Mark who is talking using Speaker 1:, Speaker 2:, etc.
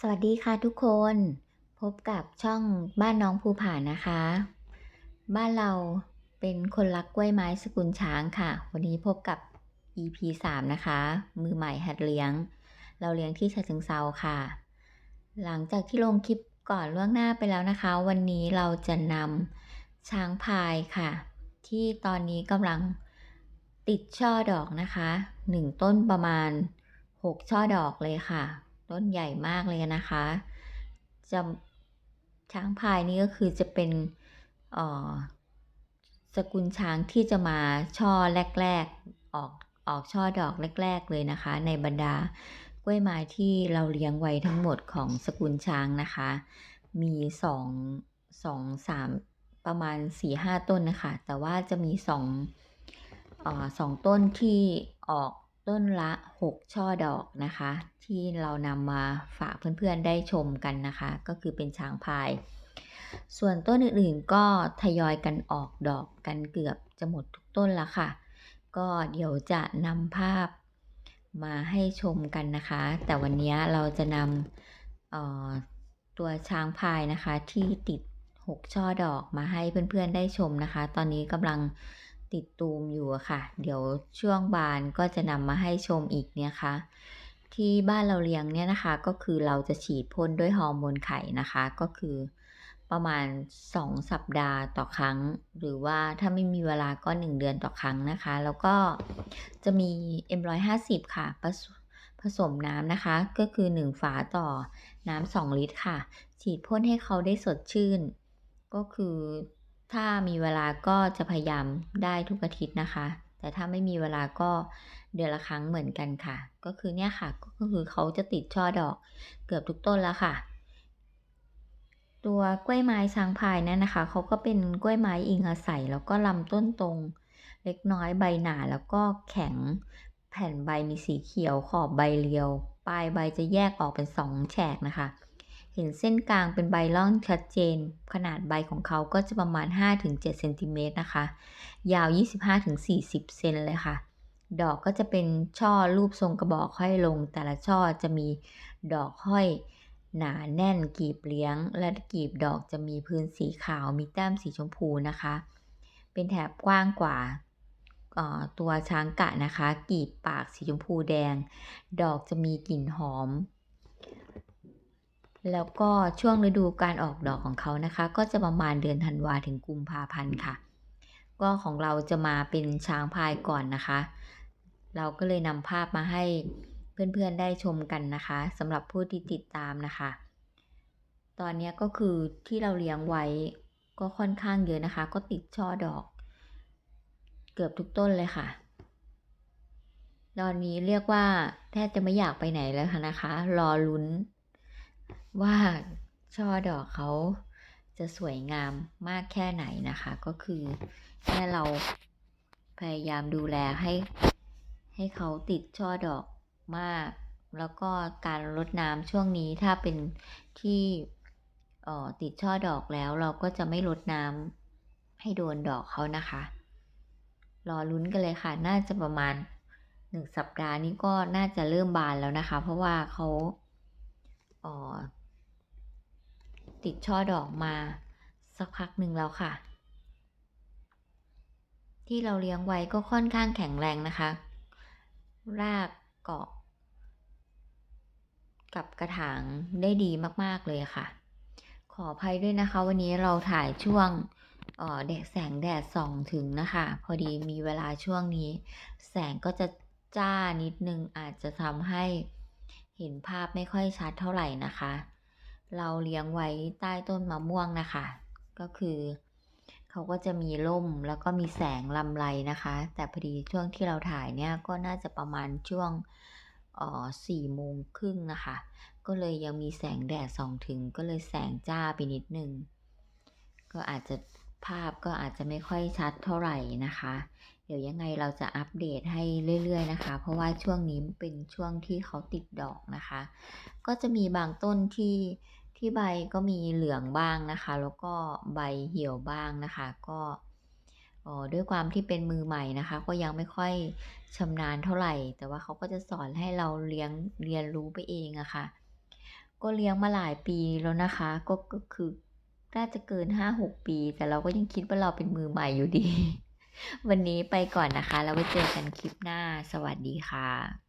Speaker 1: สวัสดีค่ะทุกคน พบกับช่องบ้านน้องภูผานะคะ บ้านเราเป็นคนรักกล้วยไม้สกุลช้างค่ะ วันนี้พบกับ EP 3 นะคะ มือใหม่หัดเลี้ยง เราเลี้ยงที่ฉะเชิงเซาค่ะ หลังจากที่ลงคลิปก่อนล่วงหน้าไปแล้วนะคะ วันนี้เราจะนำช้างพายค่ะ ที่ตอนนี้กำลังติดช่อดอกนะคะหนึ่งต้นประมาณ 6 ช่อดอกเลยค่ะ ต้นใหญ่มากเลยนะคะจะช้างพายนี่ก็คือจะเป็นออสกุลช้างที่จะมาช่อแรก ๆ ออกออกช่อดอกแรก ๆ เลยนะคะ ในบรรดากล้วยไม้ที่เราเลี้ยงไว้ทั้งหมดของสกุลช้างนะคะ มีสองสองสามประมาณสี่ห้าต้นนะคะ แต่ว่าจะมีสองออสองต้นที่ออก ต้นละ 6 ช่อดอกนะคะ ที่เรานำมาฝากเพื่อนๆได้ชมกันนะคะ ก็คือเป็นช้างพาย ส่วนต้นอื่นๆก็ทยอยกันออกดอกกันเกือบจะหมดทุกต้นล้วค่ะ ก็เดี๋ยวจะนำภาพมาให้ชมกันนะคะ แต่วันนี้เราจะนำตัวช้างพายนะคะที่ติด 6 ช่อดอกมาให้เพื่อนๆได้ชมนะคะ ตอนนี้กำลัง ติดตูมอยู่ค่ะ เดี๋ยวช่วงบานก็จะนำมาให้ชมอีกเนี่ยค่ะที่บ้านเราเลี้ยงเนี่ยนะคะ ก็คือเราจะฉีดพ่นด้วยฮอร์โมนไข่นะคะ ก็คือประมาณ 2 สัปดาห์ต่อครั้ง หรือว่าถ้าไม่มีเวลาก็ 1 เดือนต่อครั้งนะคะ แล้วก็จะมี M150 ค่ะผสผสมน้ำนะคะ ก็คือ 1 ฝาต่อน้ำ2 ลิตรค่ะ ฉีดพ่นให้เขาได้สดชื่น ก็คือ ถ้ามีเวลาก็จะพยายามได้ทุกอาทิตย์นะคะ แต่ถ้าไม่มีเวลาก็เดือนละครั้งเหมือนกันค่ะ ก็คือเนี่ยค่ะ ก็คือเขาจะติดช่อดอกเกือบทุกต้นแล้วค่ะ ตัวกล้วยไม้ช้างพายนั่นนะคะ เขาก็เป็นกล้วยไม้อิงอาศัย แล้วก็ลำต้นตรง เล็กน้อยใบหนาแล้วก็แข็งแผ่นใบมีสีเขียวขอบใบเรียว ปลายใบจะแยกออกเป็นสองแฉกนะคะ เห็นเส้นกลางเป็นใบร่องชัดเจน ขนาดใบของเขาก็จะประมาณ 5-7เซนติเมตรนะคะ ยาว 25-40 เซนเลยค่ะ ดอกก็จะเป็นช่อรูปทรงกระบอกห้อยลง แต่ละช่อจะมีดอกห้อยหนาแน่นกีบเลี้ยง และกีบดอกจะมีพื้นสีขาวมีแต้มสีชมพูนะคะ เป็นแถบกว้างกว่าตัวช้างกะนะคะ กีบปากสีชมพูแดง ดอกจะมีกลิ่นหอม แล้วก็ช่วงฤดูการออกดอกของเขานะคะ ก็จะประมาณเดือนธันวาถึงกุมภาพันธ์ค่ะ ก็ของเราจะมาเป็นช้างพายก่อนนะคะ เราก็เลยนำภาพมาให้เพื่อนๆได้ชมกันนะคะสำหรับผู้ที่ติดตามนะคะ ตอนนี้ก็คือที่เราเลี้ยงไว้ก็ค่อนข้างเยอะนะคะ ก็ติดช่อดอก เกือบทุกต้นเลยค่ะตอนนี้เรียกว่าแทบจะไม่อยากไปไหนแล้วค่ะนะคะ รอลุ้น ว่าช่อดอกเขาจะสวยงามมากแค่ไหนนะคะ ก็คือแค่เราพยายามดูแลให้ ให้เขาติดช่อดอกมาก แล้วก็การรดน้ำช่วงนี้ถ้าเป็นที่ติดช่อดอกแล้วเราก็จะไม่รดน้ำให้โดนดอกเขานะคะ รอลุ้นกันเลยค่ะ น่าจะประมาณหนึ่งสัปดาห์นี้ก็น่าจะเริ่มบานแล้วนะคะ เพราะว่าเขา ติดช่อดอกมา สักพักหนึ่งแล้วค่ะ ที่เราเลี้ยงไว้ก็ค่อนข้างแข็งแรงนะคะ รากเกาะ กับกระถางได้ดีมากๆเลยค่ะ ขออภัยด้วยนะคะ วันนี้เราถ่ายช่วงแดดแสงแดดส่องถึงนะคะ พอดีมีเวลาช่วงนี้ แสงก็จะจ้านิดนึงอาจจะทำให้เห็นภาพไม่ค่อยชัดเท่าไหร่นะคะ เราเลี้ยงไว้ใต้ต้นมะม่วงนะคะ ก็คือเขาก็จะมีร่มแล้วก็มีแสงลำไรนะคะ แต่พอดีช่วงที่เราถ่ายเนี่ยก็น่าจะประมาณช่วงสี่โมงครึ่งนะคะ ก็เลยยังมีแสงแดดส่องถึง ก็เลยแสงจ้าไปนิดนึง ก็อาจจะภาพก็อาจจะไม่ค่อยชัดเท่าไหร่นะคะ เดี๋ยวยังไงเราจะอัปเดตให้เรื่อย ๆ นะคะ เพราะว่าช่วงนี้เป็นช่วงที่เขาติดดอกนะคะ ก็จะมีบางต้นที่ที่ใบก็มีเหลืองบ้างนะคะ แล้วก็ใบเหี่ยวบ้างนะคะ ก็ด้วยความที่เป็นมือใหม่นะคะ ก็ยังไม่ค่อยชำนาญเท่าไหร่ แต่ว่าเขาก็จะสอนให้เราเลี้ยงเรียนรู้ไปเองอะค่ะ ก็เลี้ยงมาหลายปีแล้วนะคะ ก็ก็คือน่าจะเกิน5-6ปี แต่เราก็ยังคิดว่าเราเป็นมือใหม่อยู่ดี วันนี้ไปก่อนนะคะ แล้วไว้เจอกันคลิปหน้า สวัสดีค่ะ